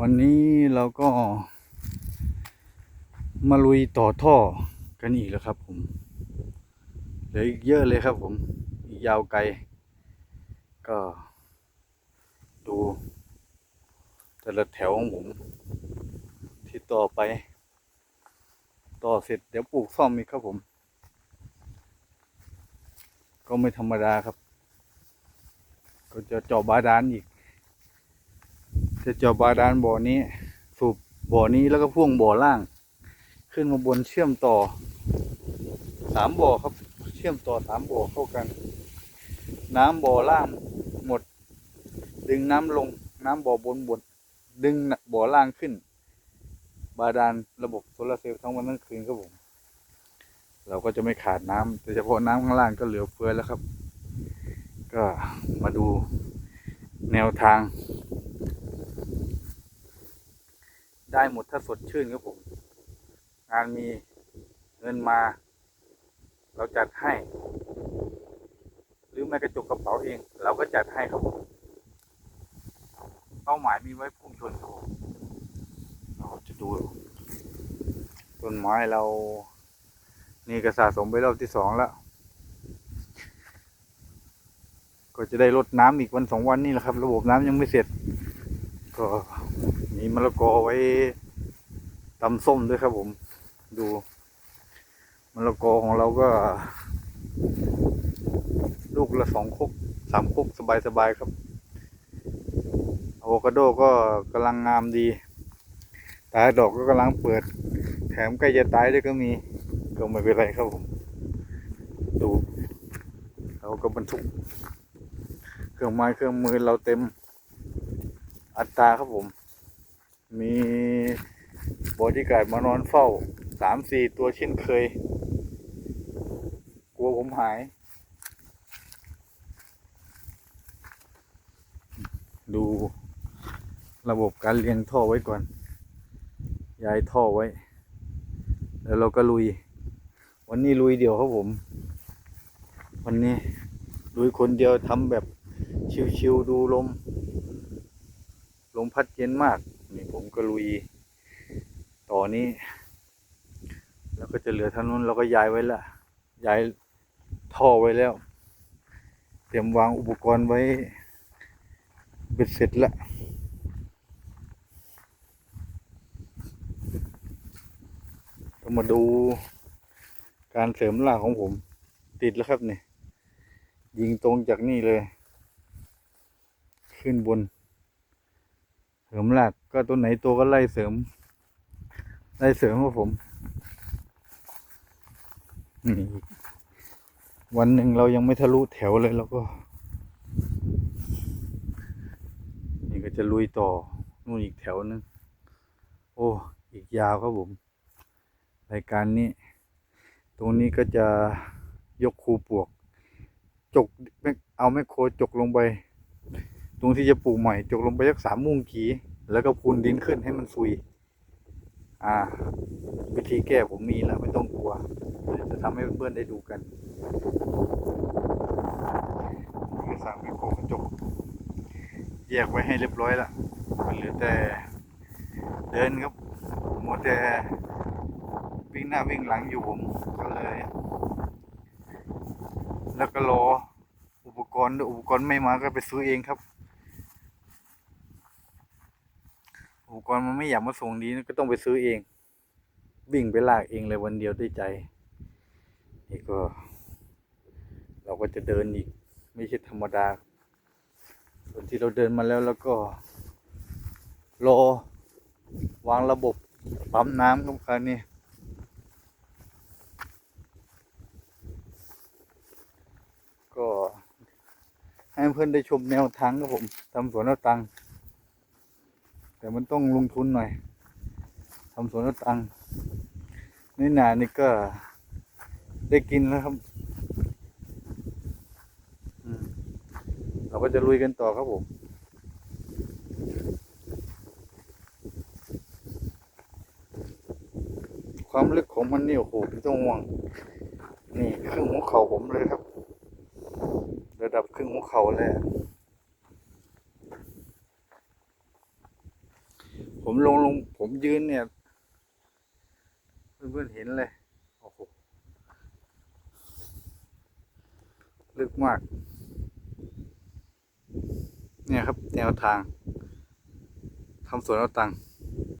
วันนี้เราก็มาลุยต่อท่อกันอีกแล้วครับผมเหลืออีกเยอะเลยครับผม อีกยาวไกล ก็ดู แต่ละแถวของผม ที่ต่อไป ต่อเสร็จเดี๋ยวปลูกซ่อมอีกครับผม ก็ไม่ธรรมดาครับ ก็จะเจาะบาดาลอีก จะเจาะบาดาลบ่อนี้ สูบบ่อนี้แล้วก็พ่วงบ่อล่าง ขึ้นมาบนเชื่อมต่อสามบ่อครับ เชื่อมต่อสามบ่อเข้ากัน น้ำบ่อล่างหมด ดึงน้ำลง น้ำบ่อบนบดดึงบ่อล่างขึ้น บาดาลระบบโซลาร์เซลล์ทั้งวันทั้งคืนครับผมเราก็จะไม่ขาดน้ำแต่เฉพาะน้ำข้างล่างก็เหลือเฟือแล้วครับ ก็มาดูแนวทาง ได้หมดถ้าสดชื่นครับผม งานมีเงินมา เราจัดให้ หรือแม้กระจกกระเป๋าเอง เราก็จัดให้ครับผมเป้าหมายมีไว้พุ่งชนครับผมเราจะดูต้นไม้เรา นี่ก็สะสมไปรอบที่สองแล้ว ก็จะได้ลดน้ำอีกวันสองวันนี่แหละครับ ระบบน้ำยังไม่เสร็จ ก็ มีมะละกอไว้ตำส้มด้วยครับผม ดูมะละกอของเราก็ ลูกละสองคกสามคกสบายๆครับอะโวคาโดก็กำลังงามดีตาดอกก็กำลังเปิด แถมใกล้จะตายด้วยก็มี ก็ไม่เป็นไรครับผม ดูเราก็บรรทุก เครื่องไม้เครื่องมือเราเต็มอัตราครับผม มีบอดี้การ์ดมานอนเฝ้าสามสี่ตัวเช่นเคย กลัวผมหาย ดูระบบการเลี้ยงท่อไว้ก่อน ย้ายท่อไว้ แล้วเราก็ลุย วันนี้ลุยเดียวครับผม วันนี้ลุยคนเดียวทำแบบชิวๆดูลม ลมพัดเย็นมาก ผมก็ลุยต่อนี้ แล้วก็จะเหลือทางนู้นเราก็ย้ายไว้ละย้ายท่อไว้แล้ว เตรียมวางอุปกรณ์ไว้เบ็ดเสร็จละก็มาดูการเสริมหลักของผม ติดแล้วครับเนี่ยยิงตรงจากนี่เลย ขึ้นบน เสริมหลักก็ตัวไหนตัวก็ไล่เสริม ไล่เสริมครับผมวันหนึ่งเรายังไม่ทะลุแถวเลยเราก็ นี่ก็จะลุยต่อนู่นอีกแถวนึงโอ้อีกยาวครับผมรายการนี้ ตรงนี้ก็จะยกคูปวก จกเอาแมคโคจกลงไป งที่จะปลูกใหม่จกลงไปสักสามมุงขีแล้วก็พูนดินขึ้นให้มันซุย อ่า วิธีแก้ผมมีแล้วไม่ต้องกลัว จะทำให้เพื่อนๆได้ดูกันเอกสารแมคโครกระจก แยกไว้ให้เรียบร้อยละมันเหลือแต่เดินครับมัวแต่วิ่งหน้าวิ่งหลังอยู่ผมก็เลย แล้วก็รออุปกรณ์ด้วยอุปกรณ์ไม่มาก็ไปซื้อเองครับ อุป กรณ์มันไม่อยากมาส่งดีก็ต้องไปซื้อเอง วิ่งไปลากเองเลยวันเดียวด้วยใจ นี่ก็ เราก็จะเดินอีก ไม่ใช่ธรรมดา ส่วนที่เราเดินมาแล้วแล้วก็รอวางระบบปั๊มน้ำครับคราวนี้ก็ให้เพื่อนได้ชมแนวทางครับผมทำสวนเอาตังค์ แต่มันต้องลงทุนหน่อยทำสวนตังค์นี่นานี่ก็ได้กินแล้วครับอืมเราก็จะลุยกันต่อครับผมความลึกของมันนี่โอ้โหไม่ต้องห่วง นี่ครึ่งหัวเข่าผมเลยครับ ระดับครึ่งหัวเข่าเลยอะ ผมลงลง ผมยืนเนี่ย เพื่อนๆเห็นเลย โอ้โห ลึกมาก เนี่ยครับ แนวทางทำสวนเอาตังค์